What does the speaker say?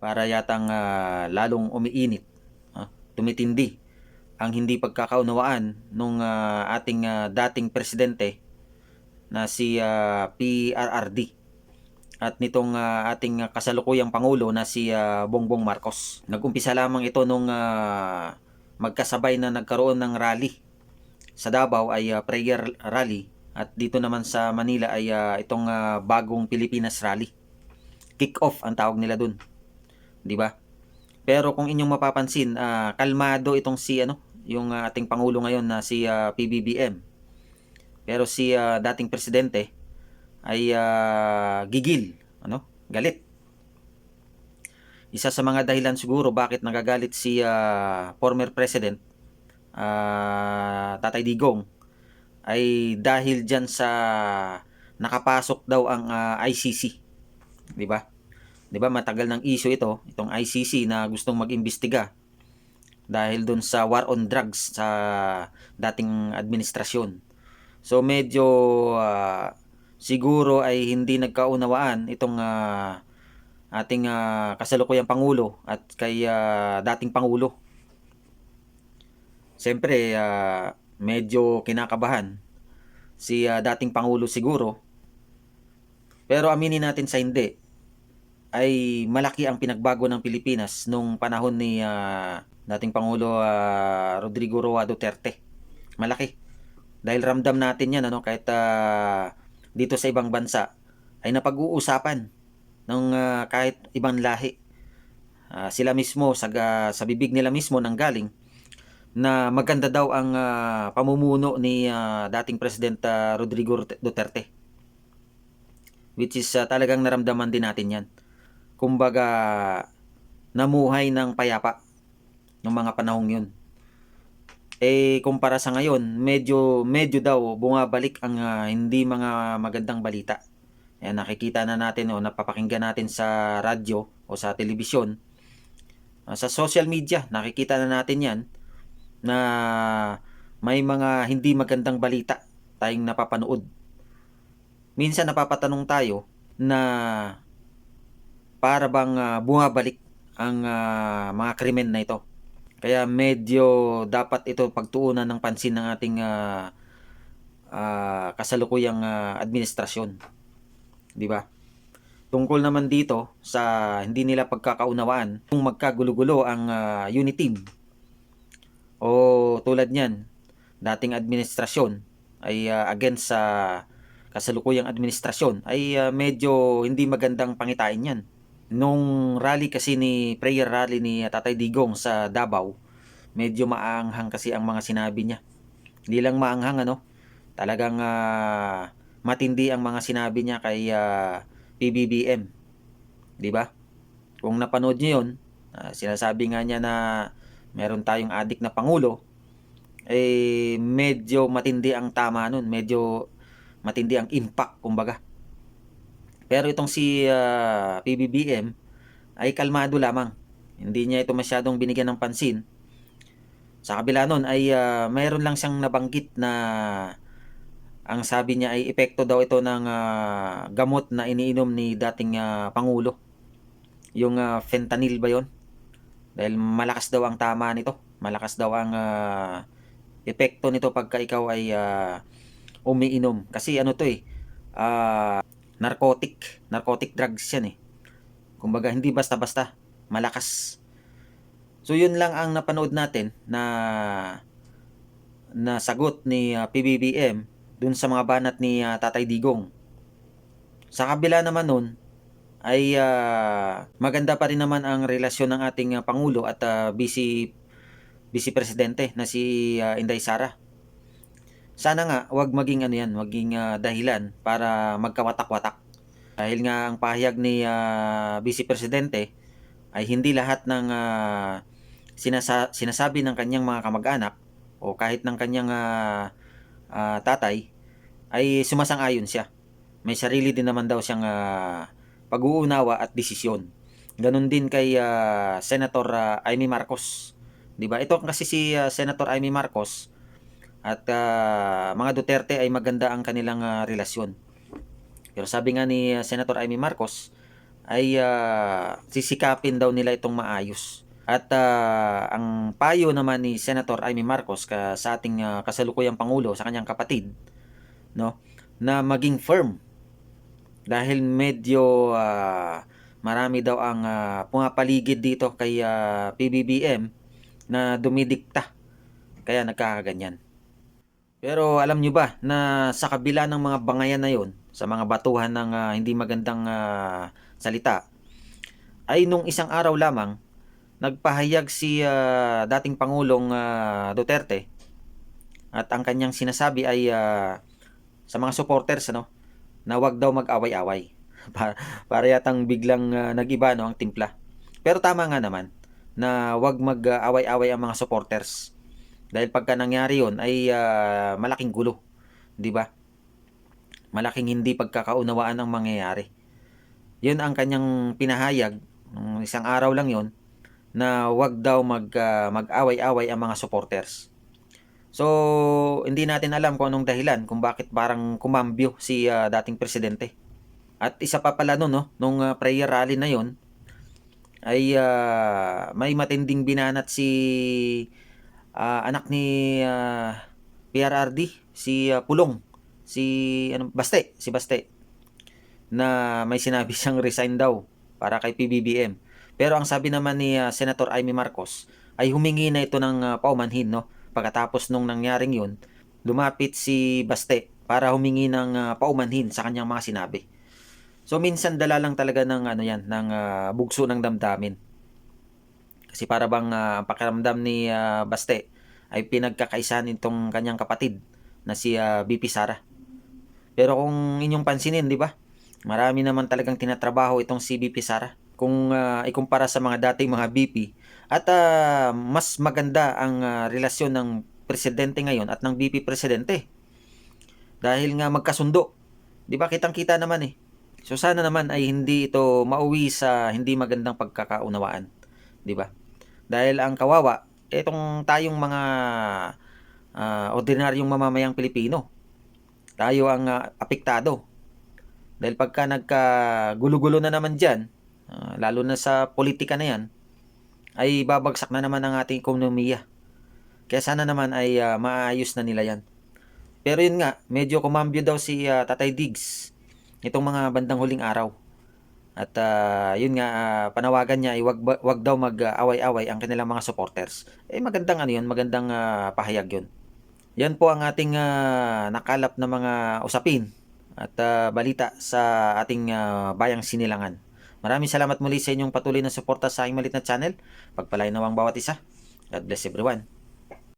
para yatang ah, lalong umiinit, ah, tumitindi ang hindi pagkakaunawaan nung ah, ating ah, dating presidente na si ah, PRRD at nitong ah, ating kasalukuyang pangulo na si ah, Bongbong Marcos. Nagumpisa lamang ito nung ah, magkasabay na nagkaroon ng rally sa Davao ay ah, prayer rally at dito naman sa Manila ay ah, itong ah, bagong Pilipinas rally. Kick off ang tawag nila dun. 'Di ba? Pero kung inyong mapapansin, ah, kalmado itong si ano, yung ah, ating pangulo ngayon na si ah, PBBM. Pero si ah, dating presidente ay ah, gigil, ano? Galit. Isa sa mga dahilan siguro bakit nagagalit si ah, former president ah, Tatay Digong ay dahil diyan sa nakapasok daw ang ah, ICC. 'Di ba? 'Di ba matagal ng issue ito, itong ICC na gustong mag-imbestiga dahil dun sa war on drugs sa dating administrasyon. So medyo ah, siguro ay hindi nagkaunawaan itong ah, ating ah, kasalukuyang pangulo at kay ah, dating pangulo. Siyempre, ah, medyo kinakabahan si ah, dating pangulo siguro. Pero aminin natin sa hindi ay malaki ang pinagbago ng Pilipinas nung panahon ni ah, dating pangulo ah, Rodrigo Roa Duterte. Malaki. Dahil ramdam natin 'yan ano kahit ah, dito sa ibang bansa ay napag-uusapan ng ah, kahit ibang lahi. Ah, sila mismo sa ga- sa bibig nila mismo nang galing na maganda daw ang ah, pamumuno ni ah, dating President Rodrigo Duterte. Which is ah, talagang naramdaman din natin 'yan. Kumbaga namuhay ng payapa ng mga panahong 'yun. Eh kumpara sa ngayon, medyo medyo daw bumabalik ang ah, hindi mga magandang balita. Ayan, nakikita na natin o napapakinggan natin sa radyo o sa telebisyon. Ah, sa social media, nakikita na natin 'yan na may mga hindi magandang balita tayong napapanood. Minsan napapatanong tayo na para bang ah, bumabalik ang ah, mga krimen na ito. Kaya medyo dapat ito pagtuunan ng pansin ng ating ah, ah, kasalukuyang ah, administrasyon. 'Di ba? Tungkol naman dito sa hindi nila pagkakaunawaan kung magkagulo-gulo ang ah, unit team o tulad niyan, dating administrasyon ay ah, against sa kasalukuyang administrasyon ay ah, medyo hindi magandang pangitain yan. Nung rally kasi ni prayer rally ni ah, Tatay Digong sa Davao, medyo maanghang kasi ang mga sinabi niya. Hindi lang maanghang ano, talagang ah, matindi ang mga sinabi niya kay ah, PBBM. 'Di ba? Kung napanood niyo 'yon, ah, sinasabi nga niya na meron tayong adik na pangulo, eh medyo matindi ang tama nun, medyo matindi ang impact kumbaga. Pero itong si ah, PBBM ay kalmado lamang. Hindi niya ito masyadong binigyan ng pansin. Sa kabila nun ay ah, mayroon lang siyang nabanggit na ang sabi niya ay epekto daw ito ng ah, gamot na iniinom ni dating ah, Pangulo. Yung ah, fentanyl ba yon? Dahil malakas daw ang tama nito. Malakas daw ang ah, epekto nito pagka ikaw ay ah, umiinom. Kasi ano to eh, ah, narcotic. Narcotic drugs yan eh. Kumbaga hindi basta-basta. Malakas. So yun lang ang napanood natin na na sagot ni ah, PBBM dun sa mga banat ni ah, Tatay Digong. Sa kabila naman nun, ay ah, maganda pa rin naman ang relasyon ng ating ah, Pangulo at ah, Vice, Vice Presidente na si ah, Inday Sara. Sana nga, wag maging ano yan, maging ah, dahilan para magkawatak-watak. Dahil nga ang pahayag ni ah, Vice Presidente ay hindi lahat ng ah, sinasa- sinasabi ng kanyang mga kamag-anak o kahit ng kanyang ah, ah, tatay ay sumasang-ayon siya. May sarili din naman daw siyang ah, pag-uunawa at desisyon. Ganon din kay ah, Senator ah, Amy Marcos. 'Di ba? Ito kasi si ah, Senator Amy Marcos at ah, mga Duterte ay maganda ang kanilang ah, relasyon. Pero sabi nga ni ah, Senator Amy Marcos ay ah, sisikapin daw nila itong maayos. At ah, ang payo naman ni Senator Amy Marcos ka, sa ating ah, kasalukuyang pangulo sa kanyang kapatid no na maging firm dahil medyo ah, marami daw ang ah, pumapaligid dito kay ah, PBBM na dumidikta kaya nagkakaganyan. Pero alam nyo ba na sa kabila ng mga bangayan na yon, sa mga batuhan ng ah, hindi magandang ah, salita, ay nung isang araw lamang, nagpahayag si ah, dating Pangulong ah, Duterte at ang kanyang sinasabi ay ah, sa mga supporters ano, na wag daw mag-away-away. para, para yatang biglang ah, nag-iba no, ang timpla. Pero tama nga naman na wag mag-away-away ang mga supporters. Dahil pagka nangyari yon ay ah, malaking gulo. Di ba? Malaking hindi pagkakaunawaan ang mangyayari. Yun ang kanyang pinahayag, nung isang araw lang yon na wag daw mag, ah, mag-away-away ang mga supporters. So, hindi natin alam kung anong dahilan kung bakit parang kumambyo si ah, dating presidente. At isa pa pala nun, no, nung ah, prayer rally na yon ay ah, may matinding binanat si ah, anak ni ah, PRRD, si ah, Pulong, si ano, Baste, si Baste, na may sinabi siyang resign daw para kay PBBM. Pero ang sabi naman ni ah, Senator Amy Marcos ay humingi na ito ng ah, paumanhin, no? Pagkatapos nung nangyaring yun, lumapit si Baste para humingi ng ah, paumanhin sa kanyang mga sinabi. So minsan dala lang talaga ng ano yan, ng ah, bugso ng damdamin. Kasi para bang ang pakiramdam ni ah, Baste ay pinagkakaisahan nitong kanyang kapatid na si ah, BP Sara. Pero kung inyong pansinin, di ba? Marami naman talagang tinatrabaho itong si BP Sara. Kung ah, ikumpara sa mga dating mga BP. At ah, mas maganda ang ah, relasyon ng presidente ngayon at ng BP presidente. Dahil nga magkasundo. Di ba? Kitang-kita naman eh. So sana naman ay hindi ito mauwi sa hindi magandang pagkakaunawaan, 'di ba? Dahil ang kawawa itong tayong mga ah, ordinaryong mamamayang Pilipino. Tayo ang ah, apektado. Dahil pagka nagkagulo-gulo na naman diyan, lalo na sa politika na 'yan, ay babagsak na naman ang ating ekonomiya. Kaya sana naman ay ah, maayos na nila 'yan. Pero yun nga, medyo kumambyo daw si ah, Tatay Diggs itong mga bandang huling araw. At ah, yun nga, ah, panawagan niya ay wag, wag daw mag-away-away ang kanilang mga supporters. Eh magandang ano yun, magandang ah, pahayag yun. Yan po ang ating ah, nakalap na mga usapin at ah, balita sa ating ah, bayang sinilangan. Maraming salamat muli sa inyong patuloy na suporta sa aking malit na channel. Pagpalain nawang bawat isa. God bless everyone.